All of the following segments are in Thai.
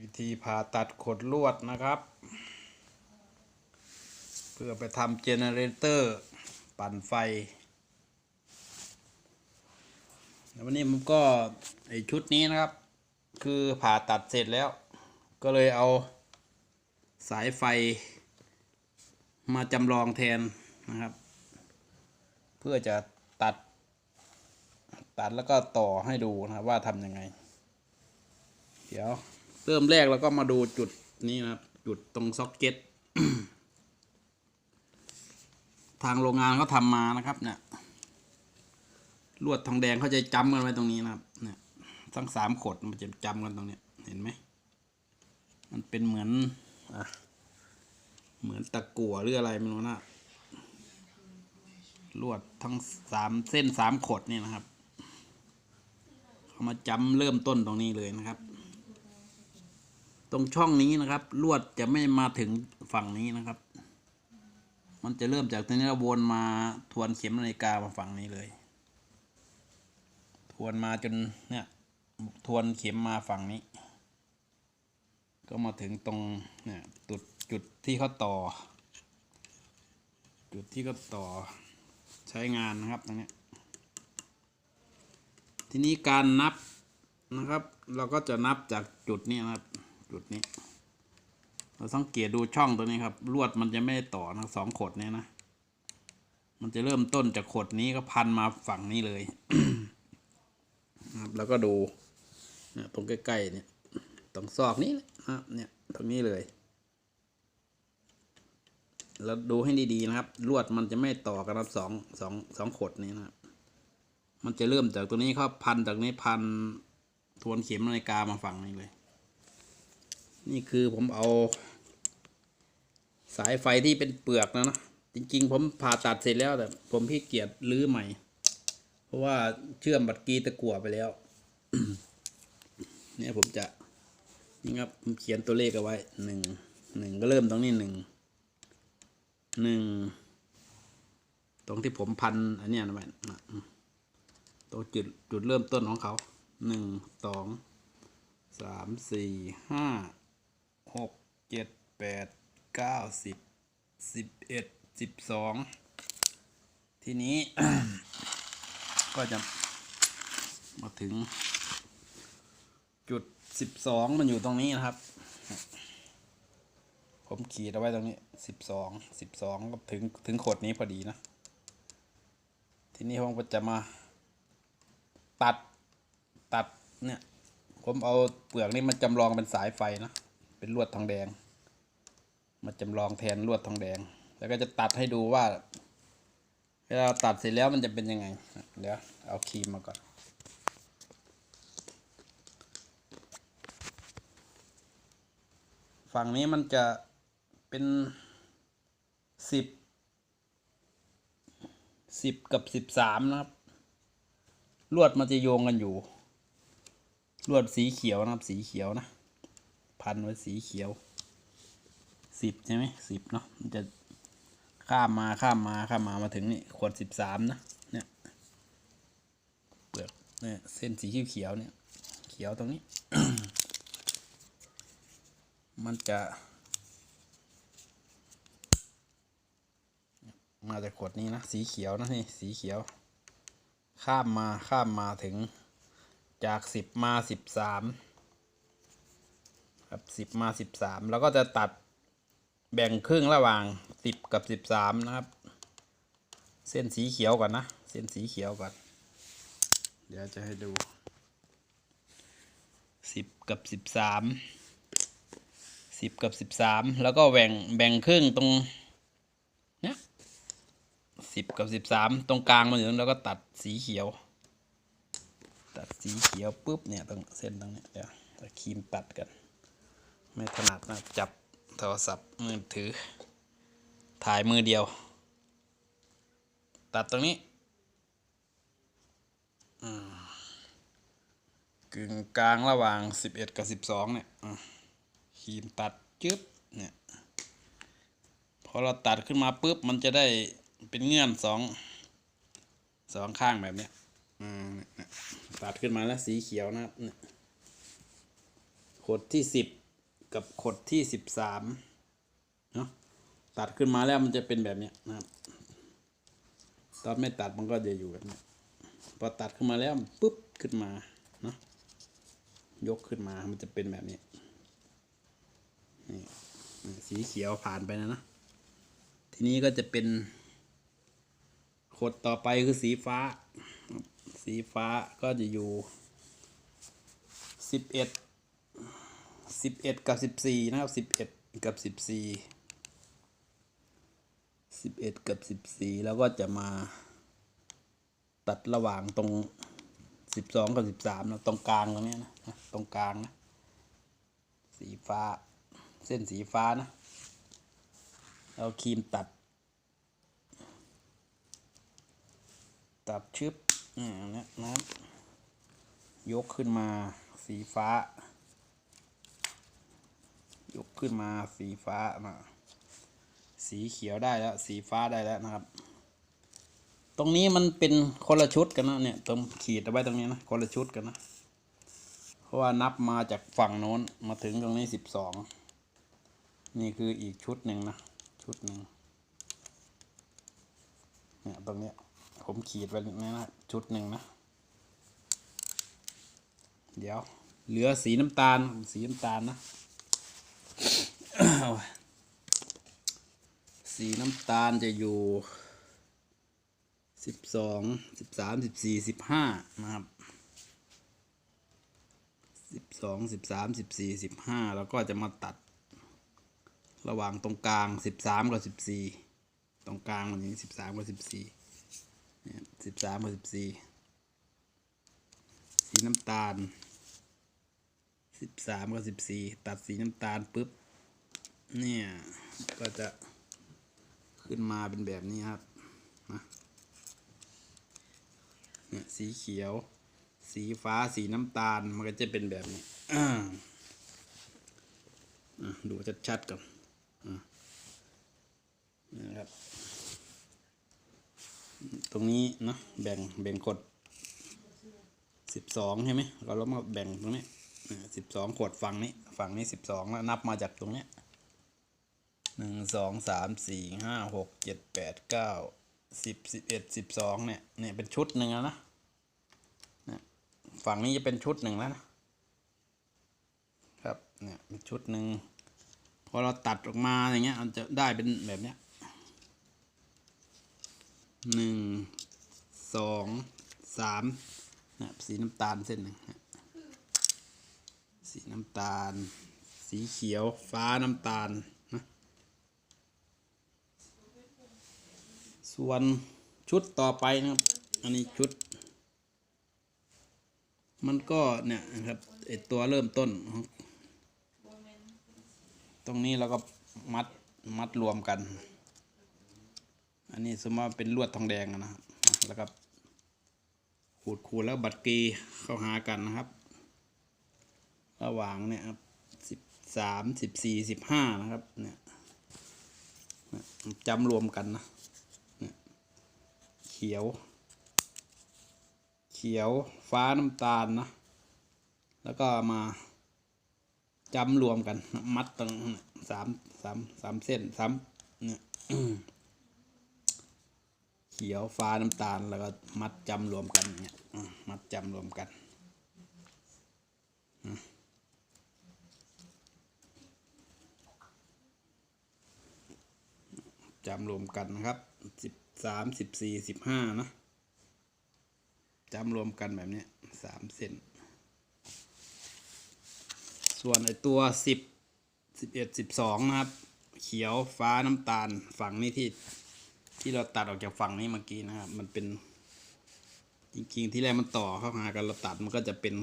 วิธีผ่าตัดขดลวดนะครับ เพื่อไปทำเจเนเรเตอร์ ปั่นไฟแล้ววันนี้ผมก็ไอชุดนี้นะครับ คือผ่าตัดเสร็จแล้ว ก็เลยเอาสายไฟ มาจำลองแทนนะครับ เพื่อจะตัด ตัดแล้วก็ต่อให้ดูนะครับว่าทำยังไง เดี๋ยว เริ่มแรกเราก็มาดูจุดนี้นะครับ จุดตรงซ็อกเก็ตทางโรงงานเขาทำมานะครับ เนี่ย ลวดทองแดงเขาจะจำกันไว้ตรงนี้นะครับ เนี่ยทั้งสามขดมันจะจำกันตรงเนี้ย เห็นไหมมันเป็นเหมือนอะเหมือนตะกั่วหรืออะไรไม่รู้นะลวดทั้งสามเส้นสามขดนี่นะครับเขามาจำเริ่มต้นตรงนี้เลยนะครับ ตรงช่องนี้นะครับ ลวดจะไม่มาถึงฝั่งนี้นะครับ มันจะเริ่มจากตรงนี้แล้ววนมาทวนเข็มนาฬิกามาฝั่งนี้เลย ทวนมาจนเนี่ยทวนเข็มมาฝั่งนี้ ก็มาถึงตรงเนี่ยจุดจุดที่เขาต่อ จุดที่เขาต่อใช้งานนะครับตรงนี้ทีนี้การนับนะครับ เราก็จะนับจากจุดนี้นะครับ จุดนี้ เราสังเกตดูช่องตัวนี้ครับ ลวดมันจะไม่ได้ต่อทั้งสองขดเนี่ยนะ มันจะเริ่มต้นจากขดนี้ก็พันมาฝั่งนี้เลยครับ แล้วก็ดูนี่ยตรงใกล้ๆเนี่ย ตรงซอกนี้นะครับ เนี่ยตรงนี้เลย แล้วดูให้ดีๆนะครับ ลวดมันจะไม่ต่อกันครับสองสองสองขดนี้นะครับ มันจะเริ่มจากตัวนี้ครับพันจากนี้พันทวนเข็มนาฬิกามาฝั่งนี้เลย นี่คือผมเอาสายไฟที่เป็นเปลือกนะนะจริง ๆ ผมผ่าตัดเสร็จแล้วแต่ผมพี่เกียจรื้อใหม่ เพราะว่าเชื่อมบัตรกีตะกั่วไปแล้ว เนี่ยผมจะนี่ครับผมเขียนตัวเลขเอาไว้หนึ่งหนึ่งก็เริ่มตรงนี้หนึ่งหนึ่งตรงที่ผมพันอันเนี้ยนะไว้นะอืมตรงจุดจุดเริ่มต้นของเขาหนึ่งสองสามสี่ห้า เจ็ดแปดเก้าสิบสิบเอ็ดสิบสองทีนี้ ก็จะมาถึง จุดสิบสองมันอยู่ตรงนี้นะครับ ผมขีดเอาไว้ตรงนี้สิบสองสิบสองก็ถึงถึงขดนี้พอดีนะ ทีนี้ผมก็จะมา ตัดตัดเนี่ย ผมเอาเปลือกนี่มันจำลองเป็นสายไฟนะ เป็นลวดทองแดง มาจำลองแทนลวดทองแดง แล้วก็จะตัดให้ดูว่า เวลาตัดเสร็จแล้วมันจะเป็นยังไง เดี๋ยวเอาครีมมาก่อนฝั่งนี้มันจะเป็นสิบสิบกับสิบสามนะครับ ลวดมันจะโยงกันอยู่ ลวดสีเขียวนะครับ สีเขียวนะ พันไว้สีเขียวสิบใช่ไหมสิบเนาะมันจะข้ามมาข้ามมาข้ามมามาถึงนี่ขวดสิบสามนะเนี่ยเปลือกเนี่ยเส้นสีเขียวเนี่ย เขียวตรงนี้ มันจะมาจากขวดนี้นะสีเขียวนะนี่สีเขียว ข้ามมาข้ามมาถึงจากสิบมาสิบสาม ครับสิบมาสิบสามแล้วก็จะตัดแบ่งครึ่งระหว่างสิบกับสิบสามนะครับ เส้นสีเขียวก่อนนะ เส้นสีเขียวก่อน เดี๋ยวจะให้ดูสิบกับสิบสามสิบกับสิบสามแล้วก็แบ่งแบ่งครึ่งตรงเนี้ยสิบกับสิบสามตรงกลางมันอยู่แล้วก็ตัดสีเขียว ตัดสีเขียวปุ๊บเนี่ยตรงเส้นตรงเนี้ยเดี๋ยวจะครีมตัดกัน ไม่ถนัดนะจับโทรศัพท์มือถือ ถ่ายมือเดียว ตัดตรงนี้กึ่งกลางระหว่างสิบเอ็ดกับสิบสองเนี่ยอะครีมตัดจึ๊บเนี่ยพอเราตัดขึ้นมาปุ๊บมันจะได้เป็นเงื่อนสองสองข้างแบบเนี้ยตัดขึ้นมาแล้วสีเขียวนะครับขดที่สิบ กับขดที่สิบสามเนาะตัดขึ้นมาแล้วมันจะเป็นแบบนี้นะครับตอนไม่ตัดมันก็จะอยู่แบบนี้พอตัดขึ้นมาแล้วปุ๊บขึ้นมาเนาะยกขึ้นมามันจะเป็นแบบนี้นี่สีเขียวผ่านไปนะนะทีนี้ก็จะเป็นขดต่อไปคือสีฟ้า สีฟ้าก็จะอยู่สิบเอ็ด สิบเอ็ดกับสิบสี่นะครับสิบเอ็ดกับสิบสี่สิบเอ็ดกับสิบสี่แล้วก็จะมาตัดระหว่างตรงสิบสองกับสิบสามนะตรงกลางตรงเนี้ยนะนะตรงกลางนะสีฟ้าเส้นสีฟ้านะเอาครีมตัด ตัดชึบอ่านะนะยกขึ้นมาสีฟ้า ยกขึ้นมาสีฟ้ามาสีเขียวได้แล้ว สีฟ้าได้แล้วนะครับ ตรงนี้มันเป็นคนละชุดกันนะเนี่ยตรงขีดเอาไว้ตรงนี้นะคนละชุดกันนะเพราะว่านับมาจากฝั่งโน้นมาถึงตรงนี้สิบสองนี่คืออีกชุดหนึ่งนะชุดหนึ่งเนี่ยตรงนี้ผมขีดไว้นี่นะชุดหนึ่งนะ เดี๋ยว เหลือสีน้ำตาลสีน้ำตาลนะ สีน้ำตาลจะอยู่สิบสองสิบสามสิบสี่สิบห้านะครับสิบสองสิบสามสิบสี่สิบห้าแล้วก็จะมาตัด ระหว่างตรงกลางสิบสามกับสิบสี่ตรงกลางมันนี้สิบสามกับสิบสี่สิบสามกับสิบสี่สีน้ำตาลสิบสามกับสิบสี่ตัดสีน้ำตาลปุ๊บ เนี่ย ก็จะขึ้นมาเป็นแบบนี้ครับนะเนี่ยสีเขียว สีฟ้าสีน้ำตาลมันก็จะเป็นแบบนี้ดูชัดๆก่อนนะครับ ตรงนี้เนาะแบ่งแบ่งกดสิบสองใช่ไหมเราแล้วมาแบ่งตรงนี้สิบสองขวดฝั่งนี้ ฝั่งนี้สิบสองแล้วนับมาจากตรงเนี้ย หนึ่งสองสามสี่ห้าหกเจ็ดแปดเก้าสิบสิบเอ็ดสิบสองเนี่ยเนี่ยเป็นชุดหนึ่งแล้วนะเนี่ยฝั่งนี้จะเป็นชุดหนึ่งแล้วนะครับเนี่ยเป็นชุดหนึ่งพอเราตัดออกมาอย่างเงี้ยมันจะได้เป็นแบบเนี้ยหนึ่งสองสามนะสีน้ำตาลเส้นหนึ่งสีน้ำตาล สีเขียวฟ้าน้ำตาลนะ ส่วนชุดต่อไปนะครับ อันนี้ชุด มันก็เนี่ยนะครับไอตัวเริ่มต้น ตรงนี้เราก็มัดมัดรวมกัน อันนี้สมมติว่าเป็นลวดทองแดงนะครับ แล้วก็ขูดขูดแล้วบัดกีเข้าหากันนะครับ ระหว่างเนี่ยครับสิบสามสิบสี่สิบห้านะครับเนี่ยจำรวมกันนะ ขียว เขียวฟ้าน้ำตาลนะ แล้วก็มาจำรวมกัน มัดตรงสามสามสามเส้นสามเนี่ยเขียวฟ้าน้ำตาลแล้วก็มัดจำรวมกันเนี่ยมัดจำรวมกันจำรวมกันนะครับสิบ สามสิบสี่สิบห้านะจำรวมกันแบบนี้สามเส้นส่วนไอตัวสิบสิบเอ็ดสิบสองนะครับ เขียวฟ้าน้ำตาลฝั่งนี้ที่ที่เราตัดออกจากฝั่งนี้เมื่อกี้นะครับ มันเป็นจริงๆที่แรกมันต่อเข้าหากันเราตัดมันก็จะเป็น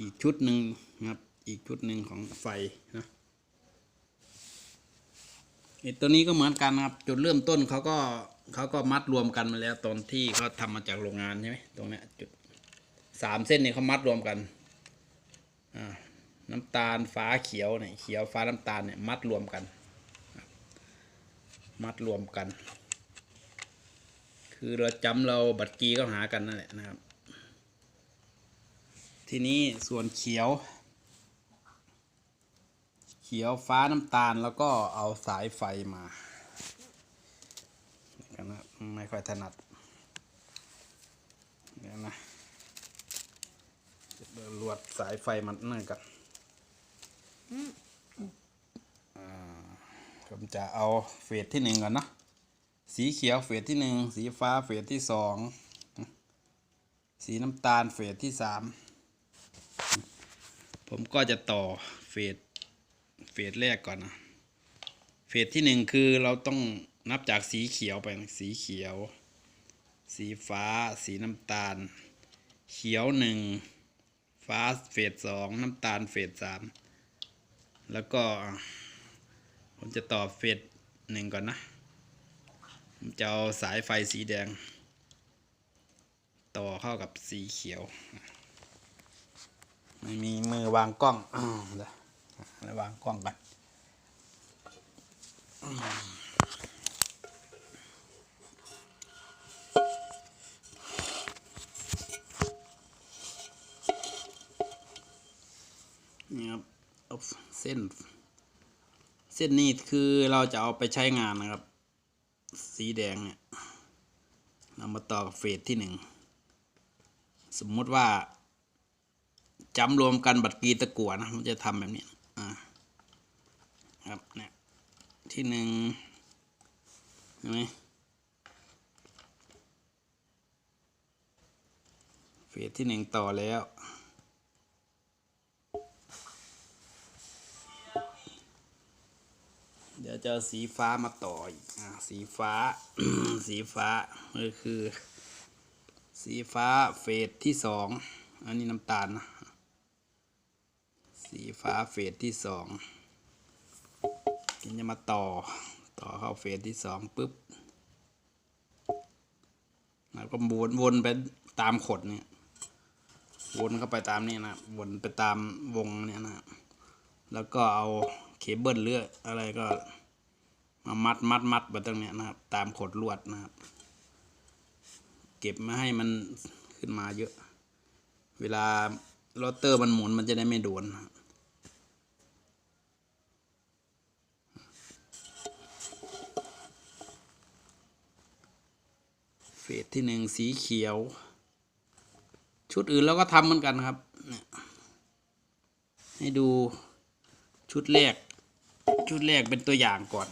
อีกชุดหนึ่งนะครับ อีกชุดหนึ่งของไฟนะ ไอ้ตัวนี้ก็เหมือนกันนะครับ จุดเริ่มต้นเขาก็เขาก็มัดรวมกันมาแล้วตอนที่เขาทำมาจากโรงงานใช่ไหมตรงนี้จุดสามเส้นนี่เขามัดรวมกันอ่าน้ำตาลฟ้าเขียวเนี่ยเขียวฟ้าน้ำตาลเนี่ยมัดรวมกัน มัดรวมกัน คือเราจำเราบัตรกีก็หากันนั่นแหละนะครับ ทีนี้ส่วนเขียว ขียวฟ้าน้ำตาลแล้วก็เอาสายไฟมาเดี๋ยวนะไม่ค่อยถนัดเดี๋ยวนะเดี๋ยวลวดสายไฟมันนั่นกันผมจะเอาเฟสที่หนึ่งก่อนนะสีเขียวเฟสที่หนึ่งสีฟ้าเฟสที่สองสีน้ำตาลเฟสที่สามผมก็จะต่อเฟส เฟสแรกก่อนนะเฟสที่หนึ่งคือเราต้องนับจากสีเขียวไปสีเขียว สีฟ้า สีน้ำตาล เขียวหนึ่งฟ้าเฟสสองน้ำตาลเฟสสามแล้วก็ ผมจะต่อเฟสหนึ่งก่อนนะ ผมจะเอาสายไฟสีแดง ต่อเข้ากับสีเขียว ไม่มีมือวางกล้องอ้าว เดี๋ยวแล้ววางกล้องกันนี่ครับเอาเส้น เส้นนี้คือเราจะเอาไปใช้งานนะครับ สีแดงเนี่ยเรามาต่อกับเฟสที่หนึ่งสมมติว่าจำรวมกันบัตรกีตะกัวนะ มันจะทำแบบนี้ ครับเนี่ยที่หนึ่งเห็นไหมเฟสที่หนึ่งต่อแล้วเดี๋ยวจะสีฟ้ามาต่ออีกอ่าสีฟ้า สีฟ้าก็คือ สีฟ้าเฟสที่สอง อันนี้น้ำตาลนะ สีฟ้าเฟสที่สองกินจะมาต่อต่อเข้าเฟสที่สองปุ๊บแล้วก็วนวนไปตามขดเนี่ยวนเข้าไปตามนี่นะวนไปตามวงเนี่ยนะแล้วก็เอาเคเบิลเลืออะไรก็มามัดมัดมัดไปตรงเนี้ยนะครับ ตามขดลวดนะครับ เก็บม่ให้มันขึ้นมาเยอะ เวลาโรเตอร์มันหมุนมันจะได้ไม่โดนนะครับ เฟสที่หนึ่งสีเขียว ชุดอื่นเราก็ทำเหมือนกันครับ ให้ดูชุดแรก ชุดแรกเป็นตัวอย่างก่อน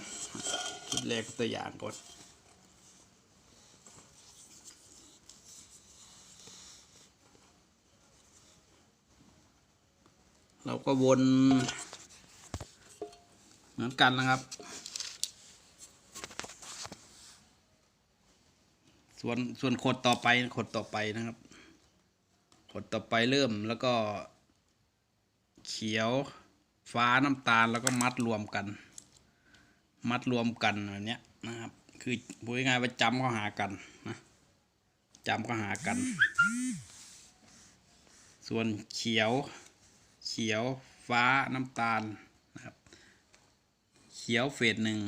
ชุดแรกตัวอย่างก่อนเราก็วนเหมือนกันนะครับ ส่วนส่วนขดต่อไปขดต่อไปนะครับ ขดต่อไปเริ่มแล้วก็ เขียวฟ้าน้ำตาลแล้วก็มัดรวมกัน มัดรวมกันแบบนี้นะครับ คือพูดง่ายๆว่าจำเข้าหากันนะจำเข้าหากัน ส่วนเขียว เขียวฟ้าน้ำตาลนะครับ เขียวเฟสหนึ่ง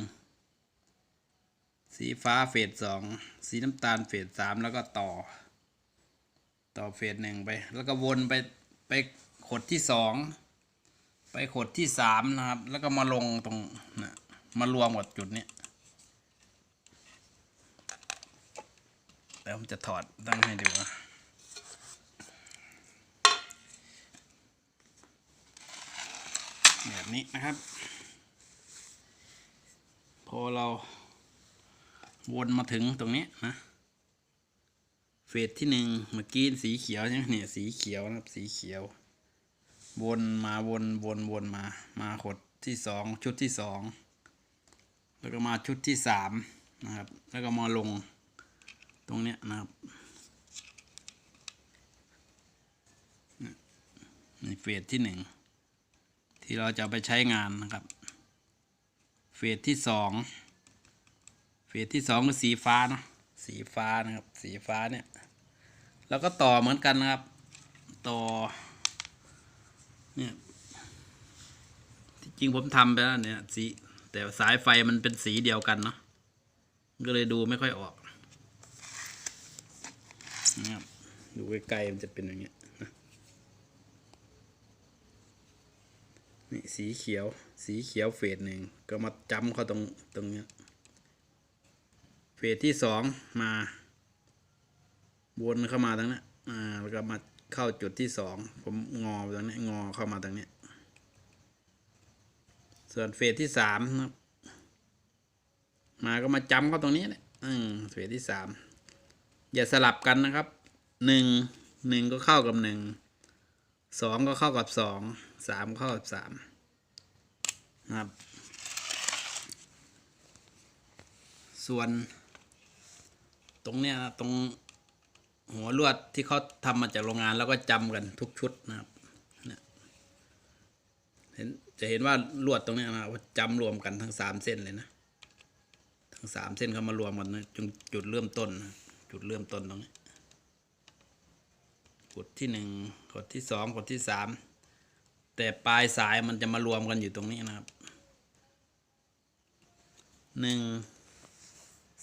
สีฟ้าเฟสสองสีน้ำตาลเฟสสามแล้วก็ต่อ ต่อเฟสหนึ่งไป แล้วก็วนไปไปขดที่สองไปขดที่สามนะครับ แล้วก็มาลงตรงนะมารวมกับจุดนี้แล้วผมจะถอดตั้งให้ดูนะแบบนี้นะครับ พอเรา วนมาถึงตรงนี้นะเฟสที่หนึ่งเมื่อกี้สีเขียวใช่ไหมเนี่ยสีเขียวนะครับสีเขียว วนมาวนวนวนมา มาขดที่สองชุดที่สองแล้วก็มาชุดที่สามนะครับ แล้วก็มาลงตรงเนี้ยนะครับนี่เฟสที่หนึ่งที่เราจะไปใช้งานนะครับ เฟสที่สอง เฟสที่สองคือสีฟ้าเนะสีฟ้านะครับ สีฟ้าเนี่ย แล้วก็ต่อเหมือนกันนะครับ ต่อ เนี่ยที่จริงผมทำไปแล้วเนี่ย สี แต่สายไฟมันเป็นสีเดียวกันเนาะก็เลยดูไม่ค่อยออกนะครับดูใกล้ๆมันจะเป็นอย่างเงี้ยนะนี่สีเขียว สีเขียวเฟสหนึ่งก็มาจำเข้าตรงตรงเนี้ย เฟสที่สองมาวนเข้ามาตรงนี้อ่าแล้วก็มาเข้าจุดที่สองผมงอตรงนี้งอเข้ามาตรงนี้ ส่วนเฟสที่สามนะครับมาก็มาจำเข้าตรงนี้แหละอืมเฟสที่สามอย่าสลับกันนะครับหนึ่งหนึ่งก็เข้ากับหนึ่งสองก็เข้ากับสองสามเข้ากับสามนะครับ ส่วน ตรงเนี้ยนะตรงหัวลวดที่เขาทำมาจากโรงงานแล้วก็จำกันทุกชุดนะครับเนี่ยเห็นจะเห็นว่าลวดตรงเนี้ยนะว่าจำรวมกันทั้งสามเส้นเลยนะ ทั้งสามเส้นเขามารวมกันนะจุดจุดเริ่มต้นนะจุดเริ่มต้นตรงนี้กดที่หนึ่งกดที่สองกดที่สามแต่ปลายสายมันจะมารวมกันอยู่ตรงนี้นะครับหนึ่ง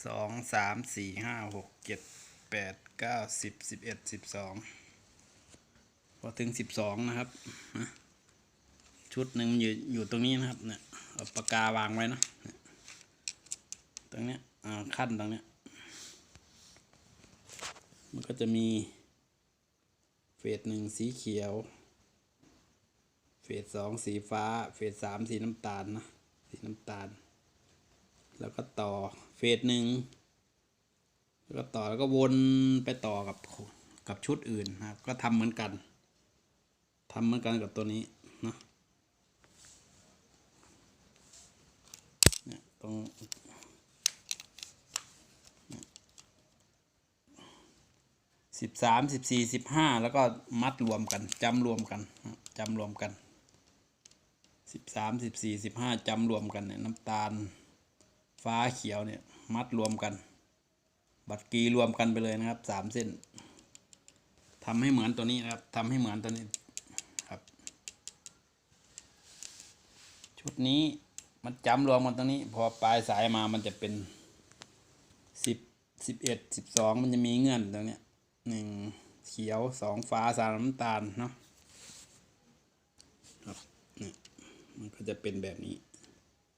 สองสามสี่ห้าหกเจ็ดแปดเก้าสิบสิบเอ็ดสิบสองพอถึงสิบสองนะครับ ชุดหนึ่งอยู่อยู่ตรงนี้นะครับเนี่ยเอาปากกาวางไว้นะตรงเนี้ยอ่าขั้นตรงเนี้ยมันก็จะมีเฟสหนึ่งสีเขียว เฟสสองสีฟ้า เฟสสามสีน้ำตาลนะ สีน้ำตาล แล้วก็ต่อเฟสหนึ่งแล้วก็ต่อแล้วก็วนไปต่อกับกับชุดอื่นนะครับ ก็ทำเหมือนกันทำเหมือนกันกับตัวนี้นะเนี่ยตรงสิบสามสิบสี่สิบห้าแล้วก็มัดรวมกันจำรวมกันจำรวมกันสิบสามสิบสี่สิบห้าจำรวมกันเนี่ยน้ำตาล ฟ้าเขียวเนี่ย มัดรวมกัน บัตรกีรวมกันไปเลยนะครับสามเส้นทำให้เหมือนตัวนี้นะครับทำให้เหมือนตัวนี้ครับ ชุดนี้มันจำรวมกันตรงนี้ พอปลายสายมามันจะเป็นสิบสิบเอ็ดสิบสองมันจะมีเงื่อนตรงเนี้ยหนึ่งเขียวสองฟ้าสามน้ำตาลเนาะครับนี่มันก็จะเป็นแบบนี้